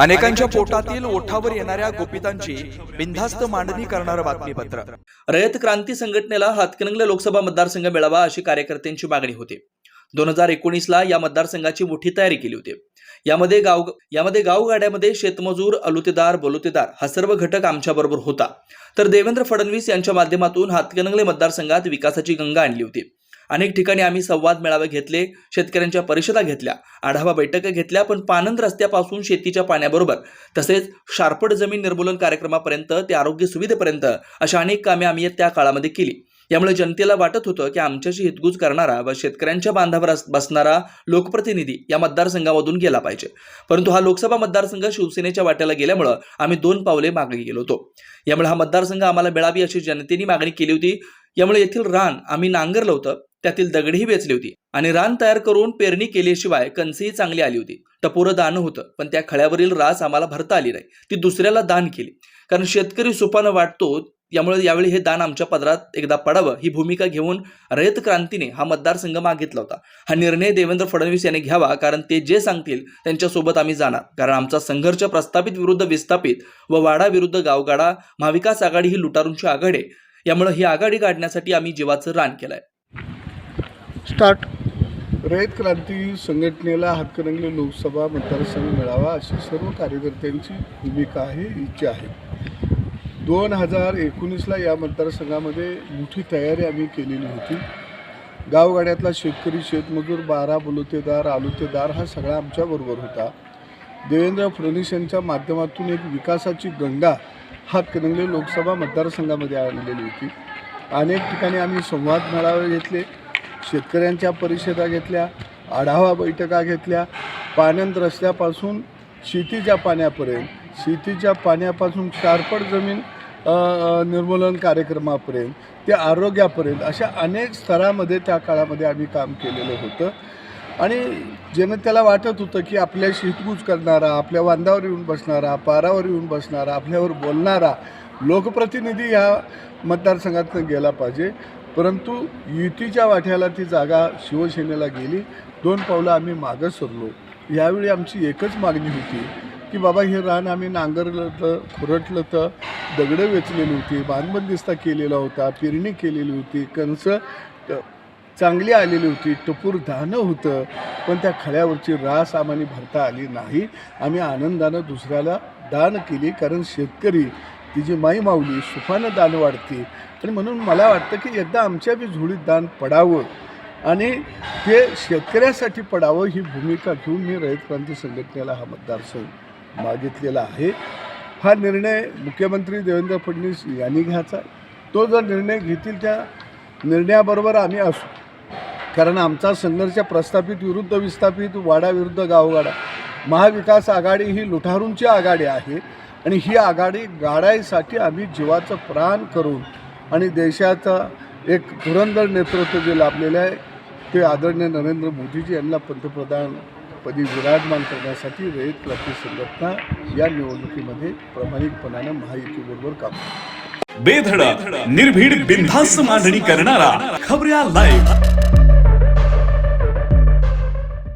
अनेकांच्या पोटातील ओठावर येणाऱ्या गोपितांची बिनधास्त मांडणी करणारं बातमीपत्र. रयत क्रांती संघटनेला हातकणंगले लोकसभा मतदारसंघ मिळावा अशी कार्यकर्त्यांची मागणी होती. दोन हजार एकोणीसला या मतदारसंघाची मोठी तयारी केली होती. यामध्ये गाव यामध्ये गावगाड्यामध्ये शेतमजूर अलुतेदार बलुतेदार हा सर्व घटक आमच्याबरोबर होता. तर देवेंद्र फडणवीस यांच्या माध्यमातून हातकणंगले मतदारसंघात विकासाची गंगा आणली होती. अनेक ठिकाणी आम्ही संवाद मेळावे घेतले शेतकऱ्यांच्या परिषदा घेतल्या आढावा बैठका घेतल्या पण पानंद रस्त्यापासून शेतीच्या पाण्याबरोबर तसेच शार्पड जमीन निर्मूलन कार्यक्रमापर्यंत ते आरोग्य सुविधेपर्यंत अशा अनेक कामे आम्ही त्या काळामध्ये केली. यामुळे जनतेला वाटत होतं की आमच्याशी हितगुज करणारा व शेतकऱ्यांच्या बांधावर बसणारा लोकप्रतिनिधी या मतदारसंघामधून गेला पाहिजे. परंतु हा लोकसभा मतदारसंघ शिवसेनेच्या वाट्याला गेल्यामुळं आम्ही दोन पावले मागे गेलो होतो. यामुळे हा मतदारसंघ आम्हाला मिळावी अशी जनतेने मागणी केली होती. यामुळे येथील रान आम्ही नांगरलं होतं त्यातील दगडही वेचली होती आणि रान तयार करून पेरणी केल्याशिवाय कणसेही चांगली आली होती. टपोरं दान होतं पण त्या खळ्यावरील रास आम्हाला भरता आली नाही. ती दुसऱ्याला दान केली. कारण शेतकरी सुपानं वाटतो यामुळे यावेळी हे दान आमच्या पदरात एकदा पडावं ही भूमिका घेऊन रयत क्रांतीने हा मतदारसंघ मागितला होता. हा निर्णय देवेंद्र फडणवीस यांनी घ्यावा कारण ते जे सांगतील त्यांच्यासोबत आम्ही जाणार. कारण आमचा संघर्ष प्रस्थापित विरुद्ध विस्थापित व वाडा विरुद्ध गावगाडा महाविकास आघाडी ही लुटारूंची आघाडी यामुळे ही आघाडी काढण्यासाठी आम्ही जीवाचं रान केलंय. स्टार्ट. रयत क्रांती संघटनेला हातकणंगले लोकसभा मतदारसंघ मिळावा अशी सर्व कार्यकर्त्यांची भूमिका आहे इच्छा आहे. दोन हजार एकोणीसला या मतदारसंघामध्ये मोठी तयारी आम्ही केलेली होती. गावगाड्यातला शेतकरी शेतमजूर बारा बुलुतेदार आलुतेदार हा सगळा आमच्याबरोबर होता. देवेंद्र फडणवीस यांच्या माध्यमातून एक विकासाची गंगा हातकणंगले लोकसभा मतदारसंघामध्ये आणलेली होती. अनेक ठिकाणी आम्ही संवाद मेळावे घेतले शेतकऱ्यांच्या परिषदा घेतल्या आढावा बैठका घेतल्या. पानंद रस्त्यापासून शेतीच्या पाण्यापर्यंत शेतीच्या पाण्यापासून चारपड जमीन निर्मूलन कार्यक्रमापर्यंत ते आरोग्यापर्यंत अशा अनेक स्तरामध्ये त्या काळामध्ये आम्ही काम केलेलं होतं. आणि जनतेला वाटत होतं की आपल्याशी हितगुज करणारा आपल्या वांदावर येऊन बसणारा पारावर येऊन बसणारा आपल्यावर बोलणारा लोकप्रतिनिधी ह्या मतदारसंघातनं गेला पाहिजे. परंतु युतीच्या वाट्याला ती जागा शिवसेनेला गेली. दोन पावलं आम्ही मागं सरलो. यावेळी आमची एकच मागणी होती की बाबा हे रान आम्ही नांगरलं तर खुरटलं तर दगडं वेचलेली होती बांधबंदिस्ता केलेला होता पेरणी केलेली होती कंस चांगली आलेली होती टपूर धानं होतं पण त्या खळ्यावरची रास आम्हाला भरता आली नाही. आम्ही आनंदानं दुसऱ्याला दान केली कारण शेतकरी तिची माई माऊली सुखानं दान वाढते. आणि म्हणून मला वाटतं की एकदा आमच्या बी झोळीत दान पडावं आणि ते शेतकऱ्यासाठी पडावं ही भूमिका घेऊन मी रयत क्रांती संघटनेला हा मतदारसंघ मागितलेला आहे. हा निर्णय मुख्यमंत्री देवेंद्र फडणवीस यांनी घ्यायचा. तो जर निर्णय घेतील त्या निर्णयाबरोबर आम्ही असू. कारण आमचा संघर्ष प्रस्थापित विरुद्ध विस्थापित वाडा विरुद्ध गावगाडा. महाविकास आघाडी ही लुठारूंची आघाडी आहे आणि ही आघाडी गाडायसाठी आम्ही जीवाचं प्राण करून आणि देशाचा एक धुरंधर नेतृत्व जे लाभलेलं आहे ते आदरणीय नरेंद्र मोदीजी यांना पंतप्रधान पदी विराजमान करण्यासाठी रयत क्रांती संघटना या निवडणुकीमध्ये प्रामाणिकपणानं महायुतीबरोबर काम बेधडा बेधडक निर्भीड बिनधास्त मांडणी करणारा खबऱ्या लाईव्ह